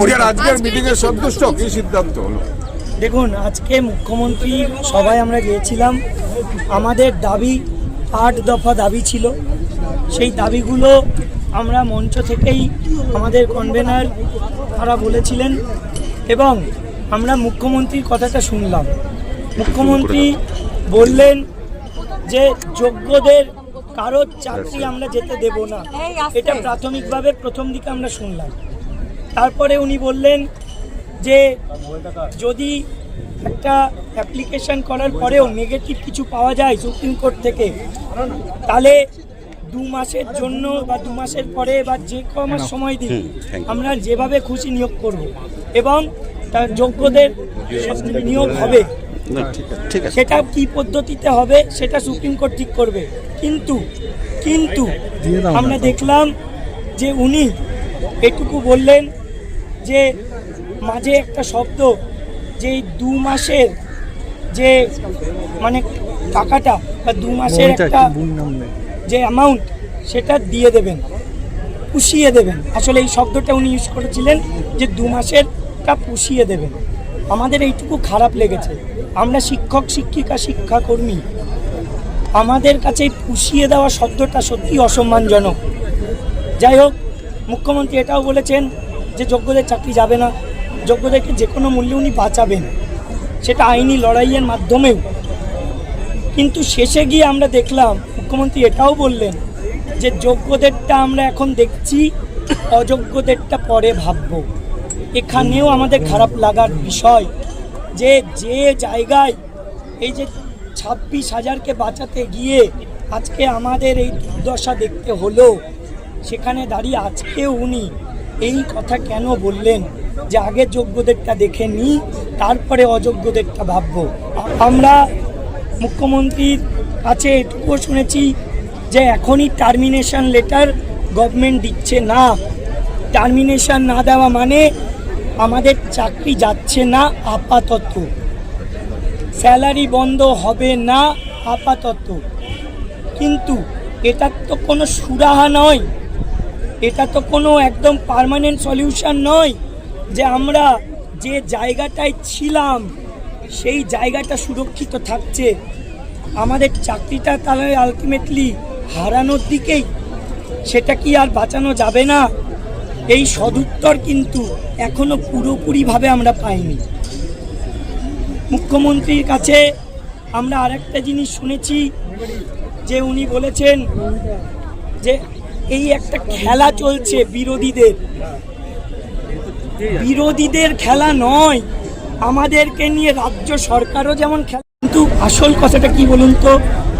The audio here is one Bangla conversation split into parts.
আজকের আজকের মিটিং এ সন্তুষ্ট কি সিদ্ধান্ত হলো? দেখুন আজকে মুখ্যমন্ত্রী সবাই আমরা গিয়েছিলাম। আমাদের দাবি আট দফা দাবি ছিল। সেই দাবিগুলো আমরা মঞ্চ থেকেই আমাদের কনভেনার তারা বলেছিলেন এবং আমরা মুখ্যমন্ত্রীর কথাটা শুনলাম। মুখ্যমন্ত্রী বললেন যে যোগ্যদের কারোর চাকরি আমরা যেতে দেব না। এটা প্রাথমিকভাবে প্রথম দিকে আমরা শুনলাম। তারপরে উনি বললেন যে যদি একটা অ্যাপ্লিকেশন করার পরেও নেগেটিভ কিছু পাওয়া যায় সুপ্রিম কোর্ট থেকে তাহলে দু মাসের জন্য বা দু মাসের পরে বা যে ক মাস সময় দিই আমরা যেভাবে খুশি নিয়োগ করব এবং তার যোগ্যদের নিয়োগ হবে। সেটা কি পদ্ধতিতে হবে সেটা সুপ্রিম কোর্ট ঠিক করবে। কিন্তু কিন্তু আমরা দেখলাম যে উনি এটুকু বললেন যে মাঝে একটা শব্দ যে দু মাসের যে মানে টাকাটা বা দু মাসের একটা যে অ্যামাউন্ট সেটা দিয়ে দেবেন পুষিয়ে দেবেন। আসলে এই শব্দটা উনি ইউজ করেছিলেন যে দু মাসেরটা পুষিয়ে দেবেন। আমাদের এইটুকু খারাপ লেগেছে। আমরা শিক্ষক শিক্ষিকা শিক্ষাকর্মী আমাদের কাছে পুষিয়ে দেওয়া শব্দটা সত্যি অসম্মানজনক। যাই হোক মুখ্যমন্ত্রী এটাও বলেছেন যে যোগ্যদের চাকরি যাবে না, যোগ্যদেরকে যে কোনো মূল্যে উনি বাঁচাবেন। সেটা আইনি লড়াইয়ের মাধ্যমেও। কিন্তু শেষে গিয়ে আমরা দেখলাম, মুখ্যমন্ত্রী এটাও বললেন যে যোগ্যদেরটা আমরা এখন দেখছি, অযোগ্যদেরটা পরে ভাববো। এখানেও আমাদের খারাপ লাগার বিষয় যে যে জায়গায় এই যে ছাব্বিশ হাজারকে বাঁচাতে গিয়ে আজকে আমাদের এই দুর্দশা দেখতে হলো, সেখানে দাঁড়িয়ে আজকেও উনি এই কথা কেন বললেন? যে আগে যোগ্যদেরটা দেখে নিই তারপরে অযোগ্যদেরটা ভাবব। আমরা মুখ্যমন্ত্রীর কাছে এটুকুও শুনেছি যে এখনই টার্মিনেশন লেটার গভর্নমেন্ট দিচ্ছে না। টার্মিনেশন না দেওয়া মানে আমাদের চাকরি যাচ্ছে না আপাতত। স্যালারি বন্ধ হবে না আপাতত। কিন্তু এটার তো কোনো সুরাহা নয়। এটা তো কোনো একদম পার্মানেন্ট সলিউশন নয় যে আমরা যে জায়গাটায় ছিলাম, সেই জায়গাটা সুরক্ষিত থাকছে। আমাদের চাকরিটা তাহলে আলটিমেটলি হারানোর দিকেই। সেটা কি আর বাঁচানো যাবে না? এই সদুত্তর কিন্তু এখনও পুরোপুরিভাবে আমরা পাইনি। মুখ্যমন্ত্রীর কাছে আমরা আরেকটা জিনিস শুনেছি, যে উনি বলেছেন যে এই একটা খেলা চলছে বিরোধীদের। বিরোধীদের খেলা নয়, আমাদেরকে নিয়ে রাজ্য সরকারও যেমন খেলা। কিন্তু আসল কথাটা কি বলুন তো?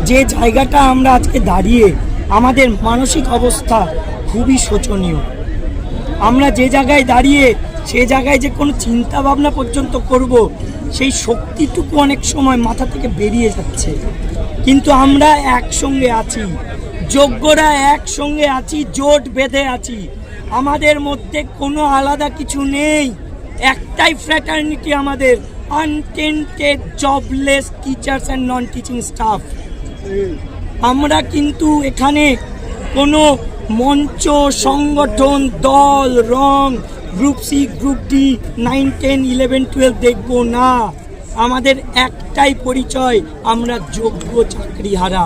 যে জায়গাটা আমরা আজকে দাঁড়িয়ে, আমাদের মানসিক অবস্থা খুবই শোচনীয়। আমরা যে জায়গায় দাঁড়িয়ে, সে জায়গায় যে কোনো চিন্তা ভাবনা পর্যন্ত করব, সেই শক্তিটুকু অনেক সময় মাথা থেকে বেরিয়ে যাচ্ছে। কিন্তু আমরা একসঙ্গে আছি যোগ্যরা একসঙ্গে আছি, জোট বেঁধে আছি। আমাদের মধ্যে কোনো আলাদা কিছু নেই। একটাই ফ্র্যাটার্নিটি আমাদের untended jobless teachers and non teaching staff আমরা কিন্তু এখানে কোনো মঞ্চ, সংগঠন, দল, রং group C group D nine ten eleven twelve দেখব না। আমাদের একটাই পরিচয়, আমরা যোগ্য চাকরিহারা।